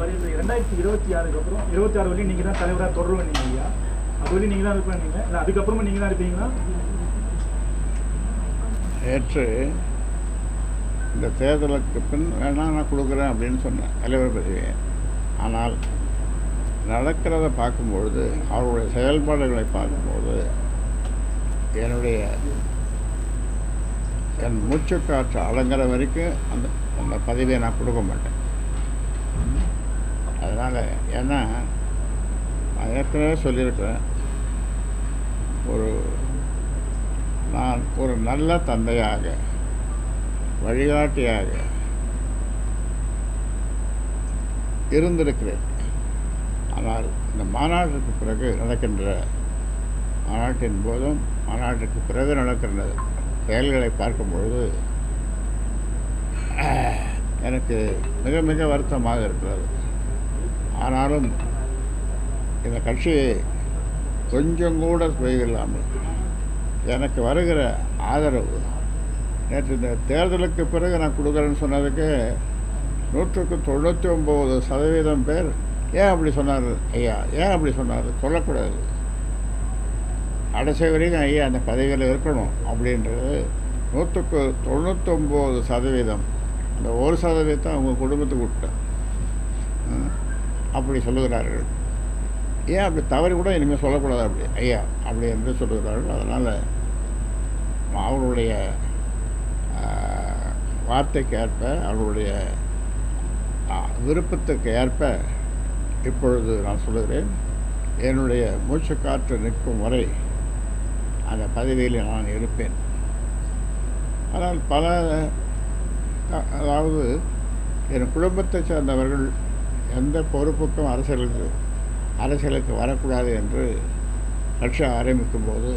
வருது ரெண்டாயிரத்தி இருபத்தி ஆறுக்கு அப்புறம் இருபத்தி ஆறு வரையும் நீங்க தான் தலைவராக தொடருவேன் நீங்க ஐயா. அது வரையும் நீங்கள் தான் இருப்பீங்க இல்லை அதுக்கப்புறமா நீங்க தான் இருப்பீங்களா? நேற்று இந்த தேர்தலுக்கு பின் வேணா நான் கொடுக்குறேன் அப்படின்னு சொன்னேன் தலைவர் பதவியை. ஆனால் நடக்கிறத பார்க்கும்பொழுது அவருடைய செயல்பாடுகளை பார்க்கும்போது என்னுடைய என் மூச்சுக்காற்று அடங்குற வரைக்கும் அந்த அந்த பதவியை நான் கொடுக்க மாட்டேன். அதனால் ஏன்னா நான் ஏற்கனவே சொல்லியிருக்கிறேன் ஒரு நான் ஒரு நல்ல தந்தையாக வழிகாட்டியாக இருந்திருக்கிறேன். ஆனால் இந்த மாநாட்டுக்கு பிறகு நடக்கின்ற மாநாட்டின் போதும் மாநாட்டிற்கு பிறகு நடக்கின்ற செயல்களை பார்க்கும் பொழுது எனக்கு மிக மிக வருத்தமாக இருக்கிறது. ஆனாலும் இந்த கட்சியை கொஞ்சம் கூட தொய்வில்லாமல் எனக்கு வருகிற ஆதரவு நேற்று இந்த தேர்தலுக்கு பிறகு நான் கொடுக்குறேன்னு சொன்னதுக்கு நூற்றுக்கு தொண்ணூற்றி ஒம்பது சதவீதம் பேர் ஏன் அப்படி சொன்னார் ஐயா? ஏன் அப்படி சொன்னார்? சொல்லக்கூடாது. கடைசி வரைக்கும் ஐயா அந்த பதவியில் இருக்கணும் அப்படின்றது நூற்றுக்கு தொண்ணூற்றொம்பது சதவீதம். அந்த ஒரு சதவீதம் அவங்க குடும்பத்துக்கு விட்டேன் அப்படி சொல்லுகிறார்கள். ஏன் அப்படி தவறி கூட இனிமேல் சொல்லக்கூடாது அப்படி? ஐயா அப்படி என்று சொல்லுகிறார்கள். அதனால் அவர்களுடைய வார்த்தைக்கு ஏற்ப அவர்களுடைய விருப்பத்துக்கு ஏற்ப இப்பொழுது நான் சொல்லுகிறேன். என்னுடைய மூச்சுக்காற்று நிற்கும் வரை அந்த பதவியில் நான் இருப்பேன். ஆனால் பல அதாவது என் குடும்பத்தைச் சேர்ந்தவர்கள் எந்த பொறுப்புக்கும் அரசியலுக்கு அரசியலுக்கு வரக்கூடாது என்று கட்சி ஆரம்பிக்கும் போது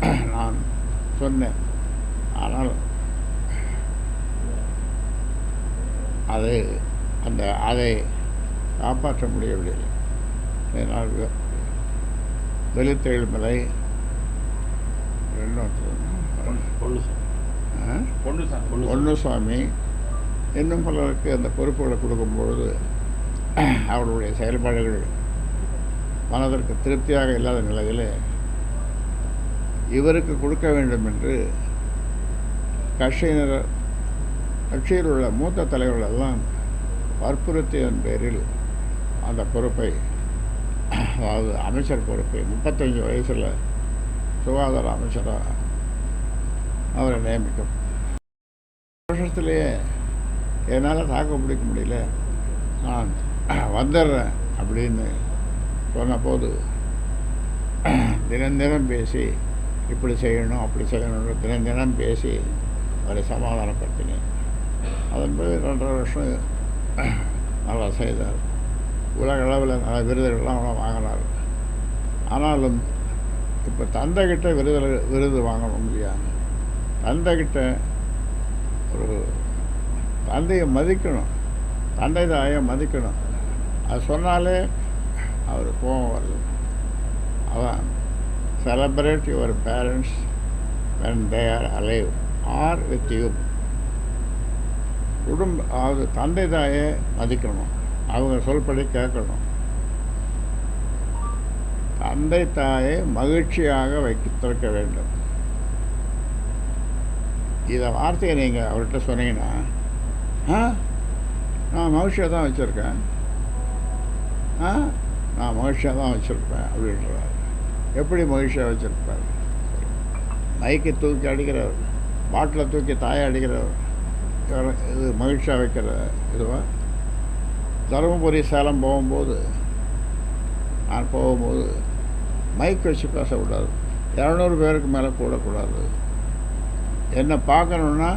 நான் சொன்னேன். ஆனால் அது அந்த அதை காப்பாற்ற முடியவில்லை. வெ- வெளித்தெழுமலை பொன்னுசாமி இன்னும் பலருக்கு அந்த பொறுப்புகளை கொடுக்கும்பொழுது அவர்களுடைய செயல்பாடுகள் மனதிற்கு திருப்தியாக இல்லாத நிலையில் இவருக்கு கொடுக்க வேண்டும் என்று கட்சியினர் கட்சியில் உள்ள மூத்த தலைவர்களெல்லாம் வற்புறுத்தியதன் பேரில் அந்த பொறுப்பை அதாவது அமைச்சர் பொறுப்பை முப்பத்தஞ்சு வயசில் சுகாதார அமைச்சராக அவரை நியமிக்கும். வருஷத்துலேயே என்னால் தாக்கு பிடிக்க முடியல. நான் வந்துடுறேன் அப்படின்னு சொன்னபோது தினம் தினம் பேசி இப்படி செய்யணும் அப்படி செய்யணும்னு தினம் தினம் பேசி அவரை சமாதானப்படுத்தினேன். அதன் பிறகு ரெண்டரை வருஷம் நல்லா செய்தார். உலக அளவில் நல்ல விருதுகள்லாம் அவ்வளோ வாங்கினார். ஆனாலும் இப்போ தந்தைகிட்ட விருது விருது வாங்கணும் இல்லையா? தந்தைகிட்ட ஒரு தந்தையை மதிக்கணும். தந்தை தாயை மதிக்கணும். அது சொன்னாலே அவர் கோபம் வருது அதான் celebrate your parents when they are alive are with you குடும்ப அதாவது தந்தை தாயை மதிக்கணும். அவங்க சொல்படி கேட்கணும். தந்தை தாயை மகிழ்ச்சியாக வைத்திருக்க வேண்டும். இதை வார்த்தையை நீங்கள் அவர்கிட்ட சொன்னீங்கன்னா ஆ நான் மகிழ்ச்சியாக தான் வச்சுருக்கேன். நான் மகிழ்ச்சியாக தான் வச்சுருப்பேன் அப்படின்றார். எப்படி மகிழ்ச்சியாக வச்சுருப்பார்? மைக்கை தூக்கி அடிக்கிறவர் பாட்டிலை தூக்கி தாயை அடிக்கிறவர் இது மகிழ்ச்சியாக வைக்கிற இதுவா? தருமபுரி சேலம் போகும்போது நான் போகும்போது மைக் வச்சு பேசக்கூடாது. இரநூறு பேருக்கு மேலே கூடக்கூடாது. என்னை பார்க்கணுன்னா